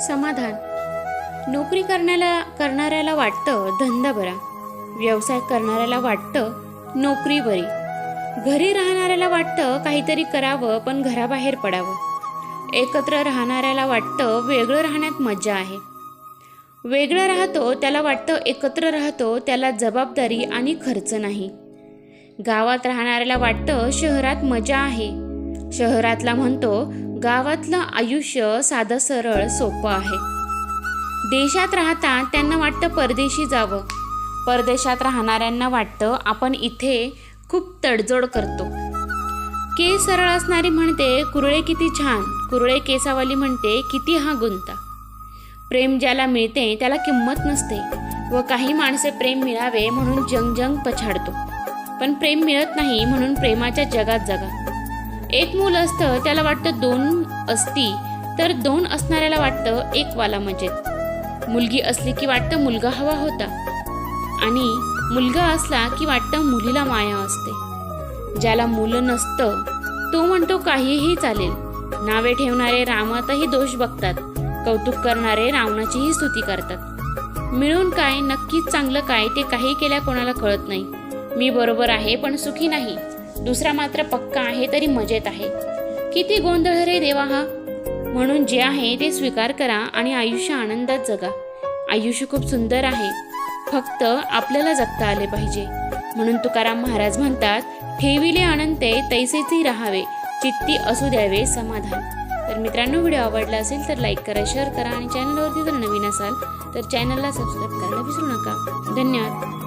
समाधान. नोकरी करण्याला करणाऱ्याला वाटतं धंदा बरा. व्यवसाय करणाऱ्याला वाटतं नोकरी बरी. घरी राहणाऱ्याला वाटतं काहीतरी करावं पण घराबाहेर पडावं. एकत्र राहणाऱ्याला वाटतं वेगळं राहण्यात मजा आहे. वेगळं राहतो त्याला वाटतं एकत्र राहतो त्याला जबाबदारी आणि खर्च नाही. गावात राहणाऱ्याला वाटतं शहरात मजा आहे. शहरातला म्हणतो गावातलं आयुष्य साधं सरळ सोपं आहे. देशात राहतात त्यांना वाटतं परदेशी जावं. परदेशात राहणाऱ्यांना वाटतं आपण इथे खूप तडजोड करतो. केस सरळ असणारी म्हणते कुरळे किती छान. कुरळे केसावाली म्हणते किती हा गुंता. प्रेम ज्याला मिळते त्याला किंमत नसते. व काही माणसे प्रेम मिळावे म्हणून जंग जंग पछाडतो. पण प्रेम मिळत नाही म्हणून प्रेमाच्या जगात जगा. एक मूल असतं त्याला वाटतं दोन असती तर दोन असणाऱ्याला वाटतं एक वाला मजेत. मुलगी असली की वाटतं मुलगा हवा होता. आणि मुलगा असला की वाटतं मुलीला माया असते. ज्याला मुलं नसतं तो म्हणतो काहीही चालेल. नावे ठेवणारे रामातही दोष बघतात. कौतुक करणारे रावणाचीही स्तुती करतात. मिळून काय नक्कीच चांगलं काय ते काही केल्या कोणाला कळत नाही. मी बरोबर आहे पण सुखी नाही. दुसरा मात्र पक्का आहे तरी मजेत आहे. किती गोंधळ रे देवा हा. म्हणून जे आहे ते स्वीकार करा आणि आयुष्य आनंदात जगा. आयुष्य खूप सुंदर आहे. फक्त आपल्याला जगता आले पाहिजे. म्हणून तुकाराम महाराज म्हणतात ठेविले आनंदे तैसेची राहावे. चित्ती असू द्यावे समाधान. तर मित्रांनो व्हिडिओ आवडला असेल तर लाईक करा शेअर करा आणि चॅनलवरती जर नवीन असाल तर चॅनलला सबस्क्राईब करायला विसरू नका. धन्यवाद.